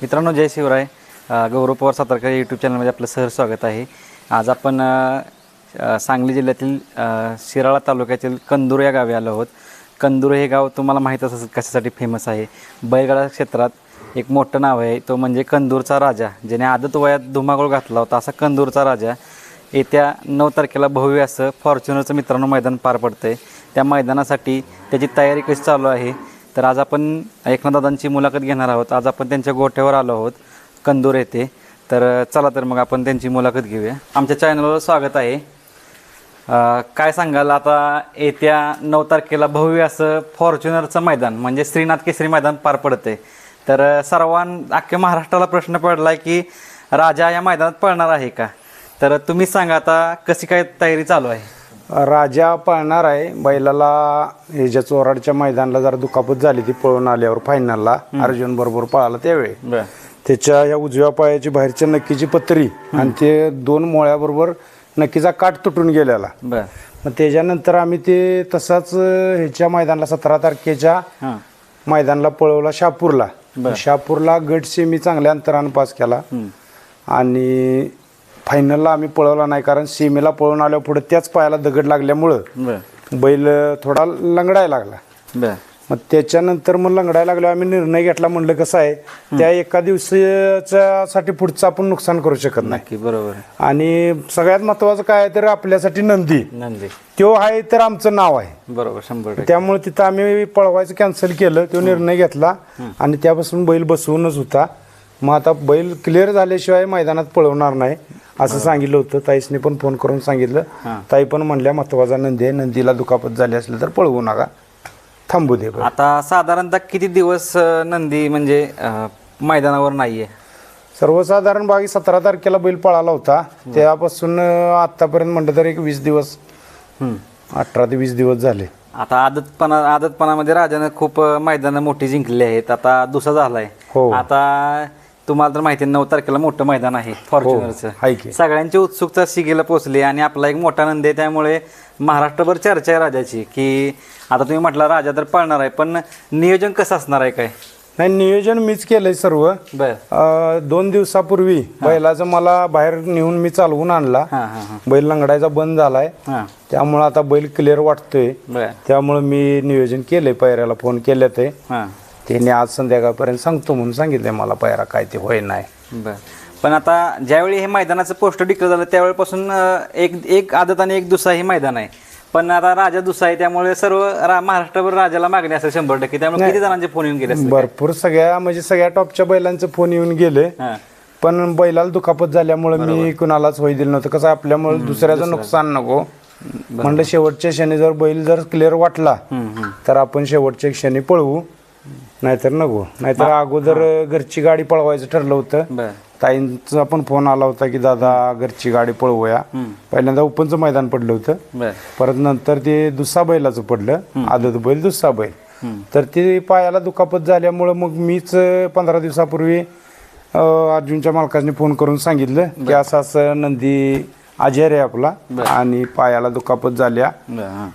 मित्रांनो जय शिवराय. गौरव पवार सातारकर यूट्यूब चॅनलमध्ये आपलं सहर स्वागत आहे. आज आपण सांगली जिल्ह्यातील शिराळा तालुक्यातील कंदूर या गावी आलो आहोत. कंदूर हे गाव तुम्हाला माहीत असेल कशासाठी फेमस आहे. बैलगाडा क्षेत्रात एक मोठं नाव आहे. तो म्हणजे कंदूरचा राजा ज्याने आदत वयात धुमाकूळ घातला होता. असा कंदूरचा राजा येत्या नऊ तारखेला भव्य असं फॉर्च्युनरचं मित्रांनो मैदान पार पडतं आहे त्या मैदानासाठी त्याची तयारी कशी चालू आहे? तर आज आपण एकनाथदादांची मुलाखत घेणार आहोत. आज आपण त्यांच्या गोठ्यावर आलो आहोत. कंदूर येथे. तर चला तर मग आपण त्यांची मुलाखत घेऊया. आमच्या चॅनलवर स्वागत आहे. काय सांगाल? आता येत्या नऊ तारखेला भव्य असं फॉर्च्युनरचं मैदान म्हणजे श्रीनाथ केसरी मैदान पार पडते तर सर्वां अख्ख्या महाराष्ट्राला प्रश्न पडला आहे की राजा या मैदानात पळणार आहे का? तर तुम्ही सांगा आता कशी काय तयारी चालू आहे? राजा पळणार आहे. बैलाला ह्याच्या चोराडच्या मैदानाला जरा दुखापत झाली ती पळून आल्यावर फायनलला अर्जुन बरोबर पळाला त्यावेळी. त्याच्या या उजव्या पायाची बाहेरच्या नक्कीची पत्री आणि ते दोन मोळ्याबरोबर नक्कीचा काट तुटून गेलेला. मग त्याच्यानंतर आम्ही ते तसाच ह्याच्या मैदानाला सतरा तारखेच्या मैदानाला पळवला शहापूरला. शहापूरला गट सेमी चांगल्या अंतरानं पास केला. आणि फायनलला आम्ही पळवला नाही कारण सेमीला पळून आल्यावर पुढे त्याच पायाला दगड लागल्यामुळं बैल थोडा लंगडायला लागला. मग त्याच्यानंतर मग लंगडायला लागल्यावर आम्ही निर्णय घेतला म्हणलं कसं आहे त्या एका दिवसाच्या साठी पुढचं आपण नुकसान करू शकत नाही. बरोबर. आणि सगळ्यात महत्वाचं काय आहे तर आपल्यासाठी नंदी. नंदी. तो आहे तर आमचं नाव आहे. बरोबर शंभर त्यामुळे तिथं आम्ही पळवायचं कॅन्सल केलं तो निर्णय घेतला आणि त्यापासून बैल बसवूनच होता. मग आता बैल क्लिअर झाल्याशिवाय मैदानात पळवणार नाही. असं सांगितलं होतं. ताईसने पण फोन करून सांगितलं. ताई पण म्हणल्या महत्त्वाचा नंदी आहे नंदीला दुखापत झाली असली तर पळवू नका. थांबू दे. आता साधारणतः किती दिवस नंदी म्हणजे मैदानावर नाहीये? सर्वसाधारण बागी सतरा तारखेला बैल पळाला होता. त्यापासून आतापर्यंत म्हटलं तर एक वीस दिवस अठरा ते वीस दिवस झाले. आता आदतपणा आदतपणामध्ये राजानं खूप मैदानं मोठी जिंकली आहेत. आता दुसरा झालाय. हो. आता तुम्हाला तर माहिती आहे, नऊ तारखेला मोठं मैदान आहे आहे की. फॉर्च्युनरचं सगळ्यांची उत्सुकता शिगेला पोहोचली आणि आपला एक मोठा नंदी आहे त्यामुळे महाराष्ट्रभर चर्चा आहे राजाची की आता तुम्ही म्हटला राजा तर पळणार आहे पण नियोजन कसं असणार आहे काय? नाही नियोजन मीच केलंय सर्व. बर. अं, दोन दिवसापूर्वी बैलाचं मला बाहेर नेऊन मी चालवून आणला. हां हां हां. बैल लंगडायचा बंद झालाय. हां. त्यामुळं आता बैल क्लिअर वाटतोय. बर. त्यामुळं मी नियोजन केलंय पायऱ्याला फोन केले ते हां. त्यांनी आज संध्याकाळपर्यंत सांगतो म्हणून सांगितलंय मला पायरा काय ते होय नाही. बर. पण आता ज्यावेळी हे मैदानाचं पोस्टर डिक्लेअर झालं त्यावेळेपासून एक एक आदत आणि एक दुसरा हे मैदान आहे. पण आता राजा दुसरा आहे त्यामुळे सर्व रा- महाराष्ट्रभर राजाला मागणी असेल शंभर टक्के. त्यामुळे किती जणांचे फोन येऊन गेले असतील? भरपूर सगळ्या म्हणजे सगळ्या टॉपच्या बैलांचे फोन येऊन गेले. हां. पण बैलाला दुखापत झाल्यामुळे मी कुणालाच होई दिलं नव्हतं. कसं आपल्यामुळे दुसऱ्याचं नुकसान नको. म्हणलं शेवटच्या क्षणी जर बैल जर क्लिअर वाटला हम्म, हम्म. तर आपण शेवटच्या क्षणी पळवू. नाहीतर नको. नाहीतर अगोदर घरची गाडी पळवायचं ठरलं होतं. बर. ताईंचा पण फोन आला होता की दादा घरची गाडी पळवूया. पहिल्यांदा ओपनचं मैदान पडलं होतं. बर. परत नंतर ते दुसरा बैलाचं पडलं. आदत बैल दुसरा बैल. तर ते पायाला दुखापत झाल्यामुळं मग मीच पंधरा दिवसापूर्वी अं, अर्जुनच्या मालकाने फोन करून सांगितलं की असं असं नंदी आजेर आपला. आणि पायाला दुखापत झाल्या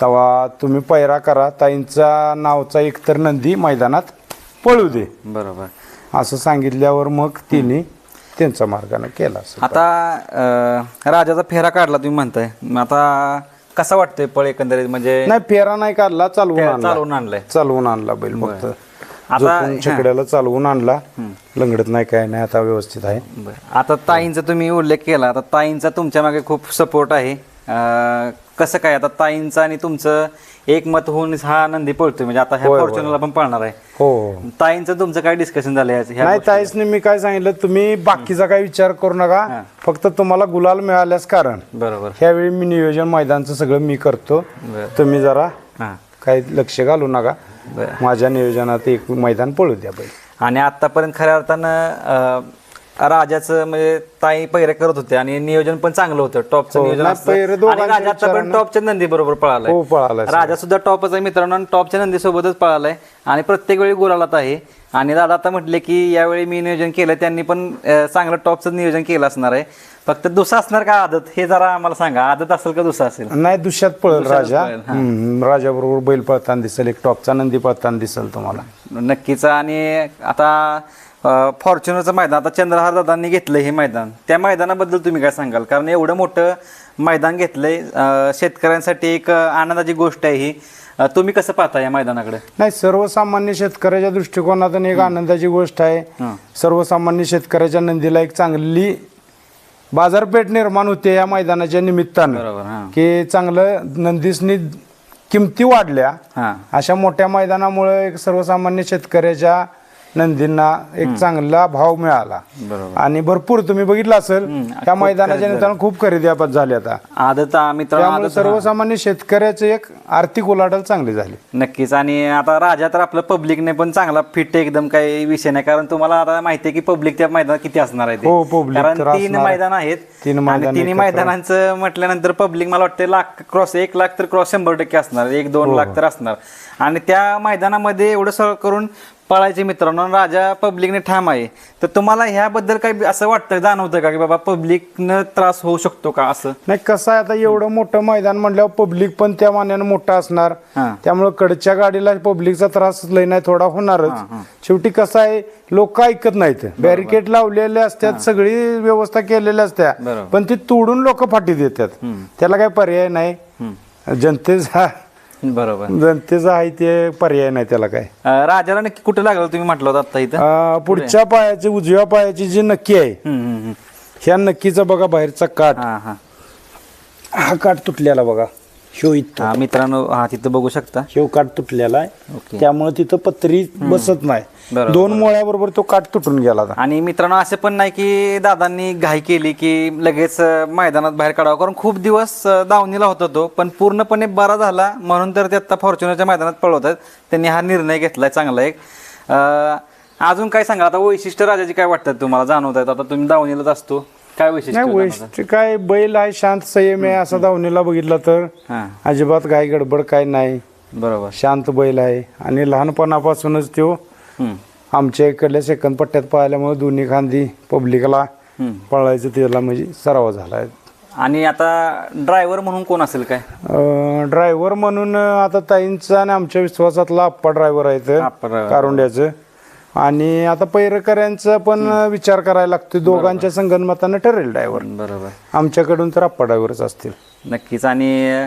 तेव्हा तुम्ही पैरा करा. ताईंचा नावचा एकतर नंदी मैदानात पळू दे. बरोबर. असं सांगितल्यावर मग तिने त्यांचा मार्गाने केला. आता राजाचा फेरा काढला तुम्ही म्हणताय. आता कसा वाटतोय पळ एकंदरीत? म्हणजे नाही फेरा नाही काढला चालवून आणला. चालवून आणलाय. चालवून आणला बैल फक्त. आता- छकड्याला चालवून आणला लंगडत नाही काय नाही आता व्यवस्थित आहे. बरं. आता ताईंचा तुम्ही उल्लेख केला आता ताईंचा तुमच्या मागे खूप सपोर्ट आहे. अं, कसं काय आता ताईंचा आणि तुमचं एक मत होऊन हा नंदी पळतोय म्हणजे आता ह्या फॉर्च्युनरला पण पळणार आहे. हो. ताईंचं तुमचं काय डिस्कशन झालं ह्या नाही ताईसने मी काय सांगितलं तुम्ही बाकीचा काय विचार करू नका. फक्त तुम्हाला गुलाल मिळाल्यास कारण. बरोबर. ह्यावेळी मी नियोजन मैदानचं सगळं मी करतो. बरं. तुम्ही जरा हां. काही लक्ष घालू नका. माझ्या नियोजनात एक मैदान पळू द्या बैल आणि आतापर्यंत खऱ्या अर्थानं राजाचं म्हणजे ताई पहिरे करत होते आणि नियोजन पण चांगलं होतं. टॉपचं हो, नियोजन नाही, असतं. पहिरे आणि विचारानं- टॉपच्या नंदी बरोबर पळालाय. हो राजा सुद्धा टॉपच आहे मित्रांनो आणि टॉपच्या नंदी सोबतच पळालाय. आणि प्रत्येक वेळी गुलालात आहे. आणि दादा आता म्हटले की यावेळी मी नियोजन केलं त्यांनी पण अं, चांगलं टॉपचं नियोजन केलं असणार आहे. फक्त दुसरा असणार का आदत? हे जरा आम्हाला सांगा. आदत असेल का दुसरा असेल? नाही दुष्यात पळेल राजा. पळेल, राजा बरोबर बैल पळताना दिसेल एक टॉपचा नंदी पळताना दिसेल तुम्हाला. नक्कीच. आणि आता फॉर्च्युनरचं मैदान. आता चंद्रहार दादांनी घेतलं हे मैदान. त्या मैदानाबद्दल तुम्ही काय सांगाल? कारण एवढं मोठं मैदान घेतलंय शेतकऱ्यांसाठी एक आनंदाची गोष्ट आहे ही. तुम्ही कसं पाहता या मैदानाकडे? नाही सर्वसामान्य शेतकऱ्याच्या दृष्टिकोनातून एक आनंदाची गोष्ट आहे. सर्वसामान्य शेतकऱ्याच्या नंदीला एक चांगली बाजारपेठ निर्माण होते या मैदानाच्या निमित्तानं. बरोबर की चांगलं नंदीसनी किमती वाढल्या. अशा मोठ्या मैदानामुळे एक सर्वसामान्य शेतकऱ्याच्या नंदींना एक चांगला भाव मिळाला. बरोबर. आणि भरपूर तुम्ही बघितलं असेल त्या मैदानाच्या निमित्तानं खूप खरेदी आपण झाली आता. आदत मित्रांनो त्यामुळे आदत सर्वसामान्य शेतकऱ्याचे एक आर्थिक उलाढाल चांगली झाली. नक्कीच. आणि आता राजा तर आपलं पब्लिकने पण चांगला फिट एकदम काही विषय नाही. कारण तुम्हाला आता माहिती आहे की पब्लिक त्या मैदानात किती असणार आहे ते. हो, public कारण तर तीन असणार. मैदान आहेत. तीन आणि मैदान तिन्ही एकत्र. मैदानांचं म्हटल्यानंतर पब्लिक मला वाटतं लाख क्रॉस एक लाख तर क्रॉस शंभर टक्के असणार. एक हो, दोन लाख तर असणार. आणि त्या मैदानामध्ये एवढं सगळं करून पळायचे मित्रांनो राजा पब्लिकने ठाम आहे. तर तुम्हाला ह्याबद्दल काही असं वाटतं जाणवतं का की बाबा पब्लिकनं त्रास होऊ शकतो का असं? नाही कसं आहे आता एवढं मोठं मैदान म्हणल्यावर पब्लिक पण त्या मानाने मोठं असणार. हां. त्यामुळे कडच्या गाडीला पब्लिकचा त्रास लय नाही थोडा होणारच. शेवटी कसं आहे लोक ऐकत नाहीत. बॅरिकेड लावलेले असतात सगळी व्यवस्था केलेल्या असत्या. बरोबर. पण ती तोडून लोक फाटी देतात. त्याला काही पर्याय नाही. जनतेचा बरोबर. जनतेचा आहे ते पर्याय नाही त्याला काय. अं, राजाला नक्की कुठे लागलं तुम्ही म्हटलं होतं आता इथं? अं, पुढच्या पायाची उजव्या पायाची जी नक्की आहे हम्म, हम्म, हम्म. ह्या नक्कीचा बघा बाहेरचा काठ. हा हा. हा काठ तुटलेला बघा. ह्यो इथं. हा मित्रांनो हा तिथं बघू शकता. ह्यो काठ तुटलेला आहे. ओके. त्यामुळे तिथं पत्री बसत नाही. बरोबर, दोन मोळ्याबरोबर तो काठ तुटून गेला. आणि मित्रांनो असं पण नाही की दादांनी घाई केली की लगेच अं, मैदानात बाहेर काढावं. कारण खूप दिवस अं, दावणीला होता तो पण पूर्णपणे बरा झाला. म्हणून तर ते आता फॉर्च्युनरच्या मैदानात पळवतात. त्यांनी हा निर्णय घेतलाय चांगला एक. अं, अजून काय सांगा आता वैशिष्ट्य राजाची काय वाटतात तुम्हाला? जाणवत आहेत आता तुम्ही दावणीलाच असतो. काय वैशिष्ट्य नाही? वैशिष्ट्य काय बैल आहे शांत संयम आहे असा धावणीला बघितलं तर हा. अजिबात काय गडबड काय नाही. बरोबर. शांत बैल आहे. आणि लहानपणापासूनच तो हम्म, आमच्या इकडल्या सेकंद पट्ट्यात पाहिल्यामुळे दोन्ही खांदी पब्लिकला हम्म. पळायचं त्याला म्हणजे सराव झाला आहे. आणि आता ड्रायव्हर म्हणून कोण असेल काय? ड्रायव्हर म्हणून अं, आता ताईंचा आणि आमच्या विश्वासातला आप्पा ड्रायव्हर आहेत आप्पा driver. कारुंड्याचं. आणि आता पैरकऱ्यांचा पण विचार करायला लागतो दोघांच्या संगनमतानं ठरेल ड्रायव्हर. बरोबर. आमच्याकडून तर आप्पा ड्रायव्हरच असतील. नक्कीच. आणि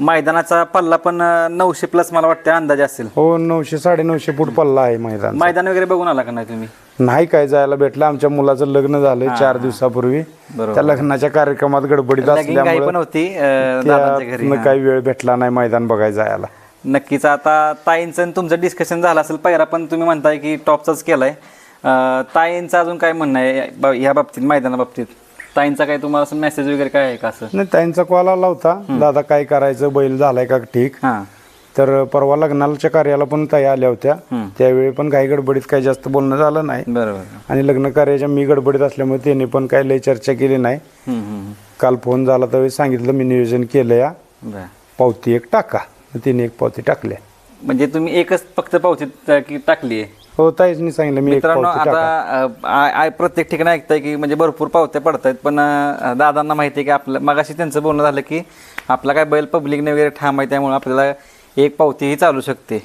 मैदानाचा पल्ला पण नऊशे प्लस मला वाटतं अंदाजे असेल. हो नऊशे साडेनऊशे फूट पल्ला आहे मैदान मैदान वगैरे बघून आला का नाही तुम्ही? नाही काय जायला भेटलं. आमच्या मुलाचं लग्न झालं चार दिवसापूर्वी. त्या लग्नाच्या कार्यक्रमात गडबडीत असल्यामुळे काही वेळ भेटला नाही मैदान बघायला जायला. नक्कीच. आता ताईंचं आणि तुमचं डिस्कशन झालं असेल पहिला पण तुम्ही म्हणताय की टॉपचाच केलाय. अं, ताईंचं अजून काय म्हणणं आहे? ब- ह्या बाबतीत मैदाना बाबतीत. ताईंचा काय तुम्हाला असं मेसेज वगैरे काय आहे का असं? नाही त्यांचा कॉल आला होता. दादा काय करायचं बैल झालाय का ठीक? हां. तर परवा लग्नाच्या कार्याला पण ताई आल्या होत्या. हम्म. त्यावेळी पण काही गडबडीत काही जास्त बोलणं झालं नाही. बरोबर. आणि लग्न कार्याच्या मी गडबडीत असल्यामुळे त्यांनी पण काही लय चर्चा केली नाही. हम्म, हम्म, हम्म. काल फोन झाला त्यावेळी सांगितलं मी नियोजन केलं या बरं. पावती एक टाका. तिने एक पावती टाकल्या म्हणजे तुम्ही एकच फक्त की टाकली आहे हो ताईच सांगितलं मी एक मित्रांनो पावती आता टाका. अ, आ- आ- प्रत्येक ठिकाणी ऐकताय की म्हणजे भरपूर पावत्या पडतायत पण अ, दादांना माहिती आहे की आपलं मगाशी त्यांचं बोलणं झालं की आपला काय बैल पब्लिकने वगैरे ठाम आहे त्यामुळे आपल्याला एक पावतीही चालू शकते.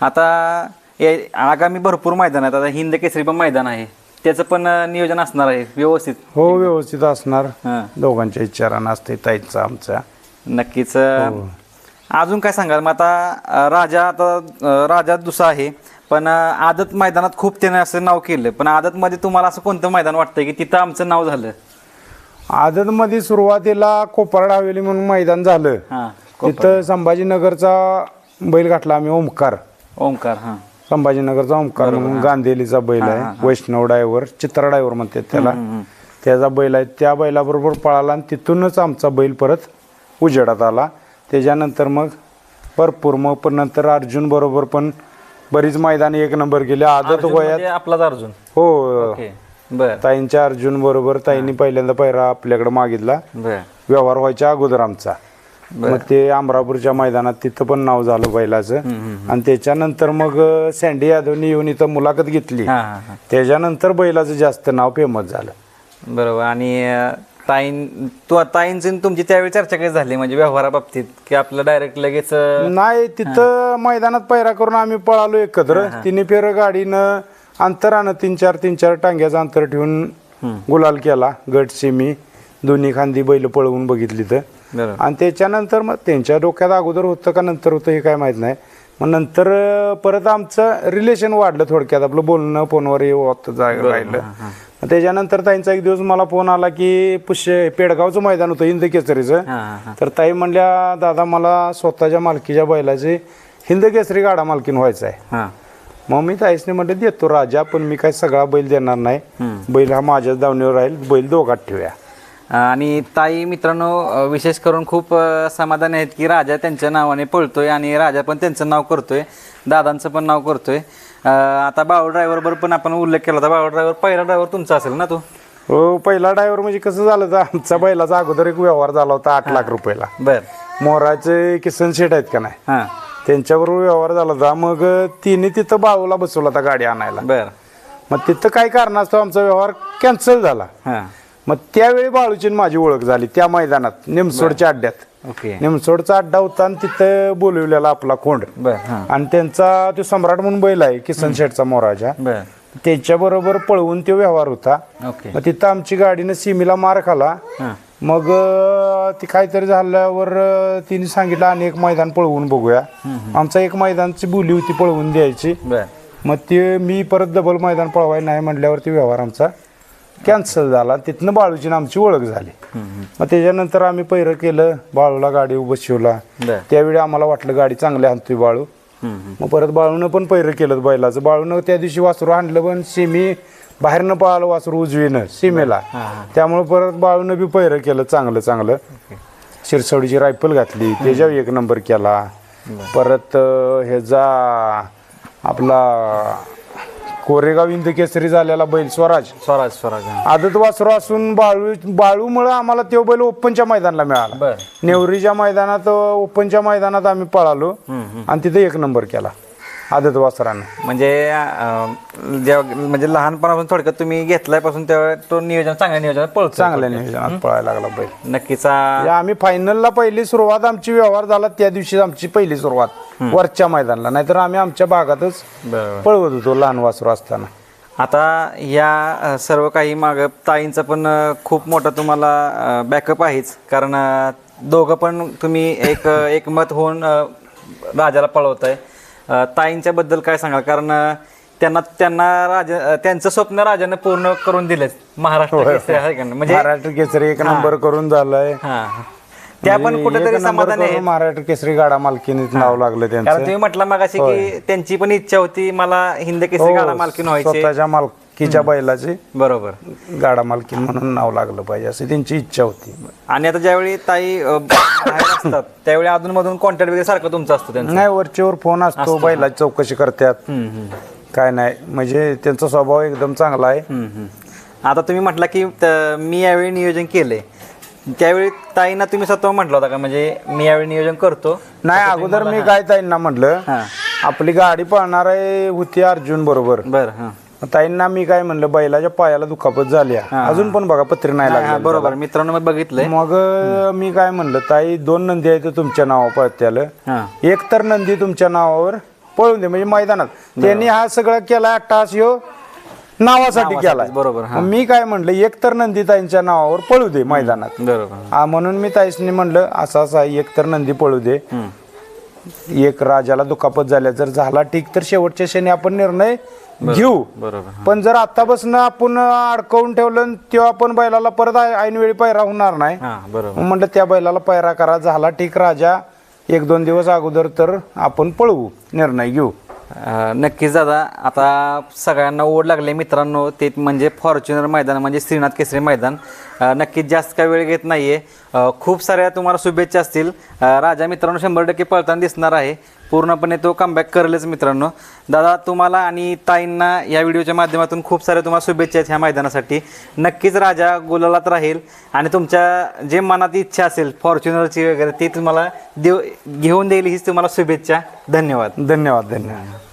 आता हे आगामी भरपूर मैदान आहेत आता हिंद केसरी पण मैदान आहे. त्याचं पण अ, नियोजन असणार आहे व्यवस्थित. हो व्यवस्थित असणार. हां. दोघांच्या इच्छारानं असते ताईचा आमच्या नक्कीच अ, अजून काय सांगाल? मग आता राजा आता राजा दुसरा आहे. पण आदत मैदानात खूप त्याने असं नाव केलं. पण आदत मध्ये तुम्हाला असं कोणतं मैदान वाटतंय की तिथं आमचं नाव झालं? आदत मध्ये सुरुवातीला कोपरडा हवेली म्हणून मैदान झालं. हा तिथं संभाजीनगरचा बैल घातला आम्ही ओमकार. ओंकार हा. संभाजीनगरचा ओमकार म्हणून गांधेलीचा बैल आहे. वैष्णव डायव्हर चित्रा डायव्हर म्हणतात त्याला. त्याचा बैल आहे. त्या बैलाबरोबर पळाला आणि तिथूनच आमचा बैल परत उजेडात आला. त्याच्यानंतर मग भरपूर. मग पण नंतर अर्जुन बरोबर पण बरीच मैदानी एक नंबर केले आदत वयात म्हणजे आपलाच अर्जुन. हो. बर. ताईंच्या अर्जुन बरोबर ताईंनी पहिल्यांदा पैरा आपल्याकडे मागितला. व्यवहार व्हायच्या अगोदर आमचा. मग ते अमरापूरच्या मैदानात तिथं पण नाव झालं बैलाचं. आणि त्याच्यानंतर मग सँडी यादवनी येऊन इथं मुलाखत घेतली. त्याच्यानंतर बैलाचं जास्त नाव फेमस झालं. बरोबर. आणि अ, ताईन तू ताईंची आणि तुमची त्यावेळी चर्चा काही झाली? म्हणजे व्यवहाराबाबतीत? की आपलं डायरेक्ट लगेच अ, नाही तिथं मैदानात पैरा करून आम्ही पळालो एकत्र. तिने फेर गाडीनं अंतरानं तीन चार तीन चार टांग्याचं अंतर ठेवून गुलाल केला. गट सेमी दोन्ही खांदी बैल पळवून बघितली तर. बरोबर आणि त्याच्यानंतर मग त्यांच्या डोक्यात अगोदर होतं का नंतर होतं हे काय माहीत नाही. मग नंतर अं, परत आमचं रिलेशन वाढलं थोडक्यात. आपलं बोलणं फोनवर हे होत जा- राहिलं. त्याच्यानंतर ताईंचा एक दिवस मला फोन आला की पुष्य पेडगावचं मैदान होतं हिंद केसरीचं. तर ताई म्हणल्या दादा मला स्वतःच्या मालकीच्या बैलाचे हिंद केसरी गाडा मालकीन व्हायचा आहे. हां. मग मी ताईसने म्हटलं देतो राजा पण मी काय सगळा बैल देणार नाही. बैल हा माझ्याच दावणीवर राहील बैल दोघात ठेवूया. आणि ताई मित्रांनो विशेष करून खूप समाधानी आहेत की राजा त्यांच्या नावाने पळतोय आणि राजा पण त्यांचं नाव करतोय दादांचं पण नाव करतोय. आता बाळू ड्रायव्हरवर पण आपण उल्लेख केला होता. बाळू ड्रायव्हर पहिला ड्रायव्हर तुमचा असेल ना तो? हो पहिला ड्रायव्हर म्हणजे कसं झालं तर आमचा बैलाचा अगोदर एक व्यवहार झाला होता आठ लाख रुपयाला. बर. मोराचे किसन शेट आहेत का नाही? हां. त्यांच्याबरोबर व्यवहार झाला होता. मग तिने तिथं बाळूला बसवला होता गाडी आणायला. बर. मग तिथं काय कारणास्तव आमचा व्यवहार कॅन्सल झाला? हां. मग त्यावेळी बाळूची आणि माझी ओळख झाली त्या मैदानात निमसोडच्या अड्ड्यात. ओके निमसोडचा अड्डा होता आणि तिथं बोलवलेला आपला बर हां. आणि त्यांचा तो सम्राट म्हणून बैल आहे किसन शेठचा मोराजा. बर. त्याच्याबरोबर पळवून तो व्यवहार होता. ओके मग तिथं आमची गाडीनं सीमीला मार खाला. हां. मग अं, ती काहीतरी झाल्यावर अं, तिने सांगितलं आणि एक मैदान पळवून बघूया. आमचा एक मैदानची बोली होती पळवून द्यायची. बर. मग ते मी परत डबल मैदान पळवायला नाही म्हटल्यावर ते व्यवहार आमचा कॅन्सल झाला. तिथनं बाळूची आमची ओळख झाली. मग त्याच्यानंतर आम्ही पैरं केलं बाळूला गाडी बसवला. त्यावेळी आम्हाला वाटलं गाडी चांगली आणतोय बाळू. मग परत बाळूनं पण पैरं केलं बैलाचं. बाळूनं त्या दिवशी वासरू आणलं पण सिमी बाहेरनं पळालं वासरू उजवीनं सीमेला. त्यामुळे परत बाळूनं बी पैरं केलं चांगलं चांगलं. शिरसवडीची रायफल घातली त्याच्यावर एक नंबर केला. परत ह्याचा आपला कोरेगाव इंद केसरी झालेला बैल स्वराज. स्वराज स्वराज हां. आदत वासरू असून बाळू बाळूमुळं आम्हाला तो बैल ओपनच्या मैदानाला मिळाला. बर. नेवरीच्या मैदानात ओपनच्या मैदानात आम्ही पळालो. आणि तिथे एक नंबर केला. आदत वासरानं. म्हणजे अ, जेव्हा म्हणजे लहानपणापासून थोडक्यात तुम्ही घेतलायपासून तेव्हा तो नियोजन चांगल्या नियोजन पळतो चांगल्या नियोजनात पळायला लागला बैल. नक्कीच म्हणजे आम्ही फायनलला पहिली सुरुवात आमची व्यवहार झाला त्या दिवशी आमची पहिली सुरुवात. वरच्या मैदानाला. नाहीतर आम्ही आमच्या भागातच बरोबर पळवत होतो लहान वासरू असताना. आता या अ, सर्व काही माग ताईंचा पण अ, खूप मोठा तुम्हाला बॅकअप आहेच. कारण अ, दोघं पण तुम्ही एक अ, एकमत होऊन अ, राजाला पळवताय. अ, ताईंच्या बद्दल काय सांगाल? कारण त्यांना त्यांना राजा त्यांचं स्वप्न राजाने पूर्ण करून दिले महाराष्ट्र केसरी आहे का नाही? म्हणजे महाराष्ट्र केसरी एक नंबर करून झालाय. हा. त्या पण म्हणजे कुठेतरी एक नंबर समाधानी करून महाराष्ट्र केसरी गाडा मालकीने नाव लागलं कारण त्यांचं तुम्ही म्हटलं मगाशी की त्यांची पण इच्छा होती मला हिंद केसरी हो, गाडा मालकीन व्हायचे. स्वतःच्या मालकीच्या बैलाचे बरोबर. गाडा मालकीन म्हणून नाव लागलं पाहिजे अशी त्यांची इच्छा होती. आणि आता ज्यावेळी ताई अ, बाहेर असतात त्यावेळी अधून मधून कॉन्टॅक्ट वगैरे सारखं तुमचं असतं त्यांचं? नाही वरचेवर फोन असतो बैलाची चौकशी करतात. हम्म, हम्म, काय नाही म्हणजे त्यांचा स्वभाव एकदम चांगला आहे. हम्म, हम्म. आता तुम्ही म्हटलं की त- मी यावेळी नियोजन केलंय. त्यावेळी ताईंना तुम्ही स्वतः म्हटलं होता का? म्हणजे मी यावेळी नियोजन करतो. नाही अगोदर मी काय ताईंना म्हटलं हा. आपली गाडी पळणार आहे होती अर्जुन बरोबर. बरं हां. ताईंना मी काय म्हणलं बैलाच्या पायाला दुखापत झाली आहे. अजून पण बघा पत्री नाही हा, लागली बरोबर. मित्रांनो मी बघितलंय. मग मी काय म्हणलं ताई दोन नंदी आहेत तुमच्या नावावर पळत्याला. हां. एक तर नंदी तुमच्या नावावर पळून दे म्हणजे मैदानात. त्यांनी हा सगळं केला टास ह्यो नावासाठी केलाय. बरोबर हा. मग मी काय म्हणलं एक तर नंदी ताईंच्या नावावर पळू दे मैदानात. बरोबर. हा म्हणून मी ताईसनी म्हणलं असं असं एक तर नंदी पळू दे. हम्म. एक राजाला दुखापत झाल्या जर झाला ठीक तर शेवटच्या क्षणी आपण निर्णय घेऊ. बरोबर पण जर आतापासून आपण अडकवून ठेवलं तेव्हा आपण बैलाला परत ऐनवेळी पैरा होणार नाही. हां बरोबर. मग म्हणलं त्या बैलाला पैरा करा झाला ठीक राजा. एक दोन दिवस अगोदर तर आपण पळवू निर्णय घेऊ. नक्कीच दादा आता सगळ्यांना ओढ लागले मित्रांनो ते म्हणजे फॉर्च्युनर मैदान म्हणजे श्रीनाथ केसरी मैदान. नक्कीच जास्त काय वेळ घेत नाहीये. आहे खूप साऱ्या तुम्हाला शुभेच्छा असतील. राजा मित्रांनो शंभर टक्के पळताना दिसणार आहे. पूर्णपणे तो कमबॅक करेलच मित्रांनो. दादा तुम्हाला आणि ताईंना या व्हिडिओच्या माध्यमातून खूप साऱ्या तुम्हाला शुभेच्छा आहेत ह्या मैदानासाठी. नक्कीच राजा गुलालात राहील आणि तुमच्या जे मनात इच्छा असेल फॉर्च्युनरची वगैरे ती तुम्हाला देव घेऊन देईल हीच तुम्हाला शुभेच्छा. धन्यवाद. धन्यवाद धन्यवाद.